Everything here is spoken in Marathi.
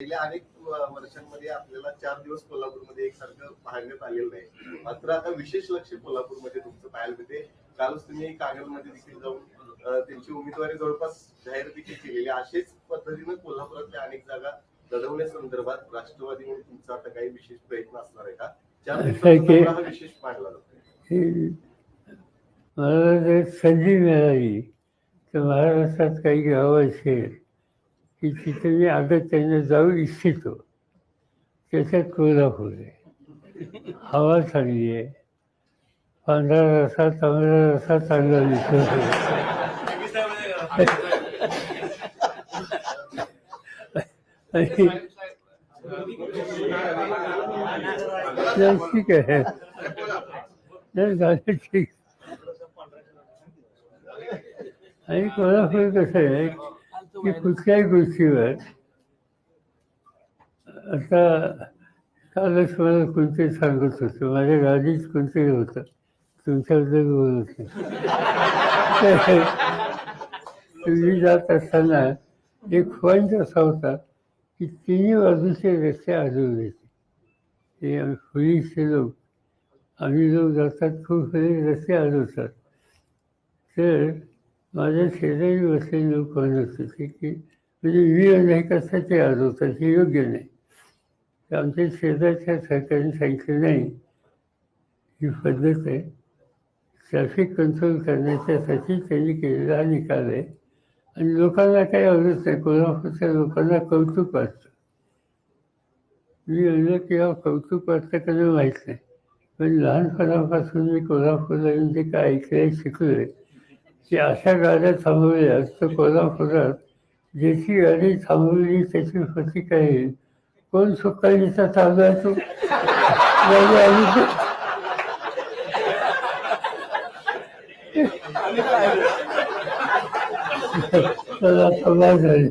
गेल्या अनेक वर्षांमध्ये आपल्याला चार दिवस कोल्हापूरमध्ये एकसारखं पाहण्यात आलेलं नाही. मात्र आता विशेष लक्ष कोल्हापूरमध्ये तुमचं पाहायला मिळते. कालच तुम्ही कागलमध्ये देखील जाऊन त्यांची उमेदवारी जवळपास जाहीर देखील केलेली. अशीच पद्धतीनं कोल्हापुरातल्या अनेक जागा लढवण्यासंदर्भात राष्ट्रवादी म्हणून तुमचा आता काही विशेष प्रयत्न असणार आहे का? चार हा विशेष मानला जातो. संधी मिळाली तर महाराष्ट्रात काही गावं असेल. की तिथे मी अगत्याने जाऊ इच्छितो. त्याच्यात कोल्हापूर आहे हवा चांगली आहे. पांढरा रसा तांबडा रसा चांगला दिसतो आणि ठीक आहे. नाही ठीक. आणि कोल्हापूर कसं आहे? की कुठल्याही गोष्टीवर आता कालच मला कोणते सांगत होतं माझ्या गाडीच कोणते होतं तुमच्याबद्दल बोलत नाही तुम्ही जात असताना एक पॉईंट असा होता की तिन्ही बाजूचे रस्ते आढळून येते. ते आम्ही पोलीसचे लोक आम्ही लोक जातात खूप सारे रस्ते आढळतात. तर माझ्या शेजारी बसलेले लोक म्हणत होते की म्हणजे मी अनेक असतात ते आढळतात हे योग्य नाही. तर आमच्या शेजारच्या सरकारने सांगितलं नाही. ही पद्धत आहे. ट्रॅफिक कंट्रोल करण्याच्यासाठी त्यांनी केलेला हा निकाल आहे. आणि लोकांना काही आवडत नाही. कोल्हापूरच्या लोकांना कौतुक वाटतं. मी म्हणलं की हा कौतुक वाटतं का माहीत नाही. पण लहानपणापासून मी कोल्हापूरला येऊन जे काय ऐकले शिकलो आहे की अशा गाड्या थांबवल्या तर कोल्हापुरात ज्याची गाडी थांबवली त्याची फती येईल कोण सुकाळीचा चालू आहे तो? त्याला आली चला, झाली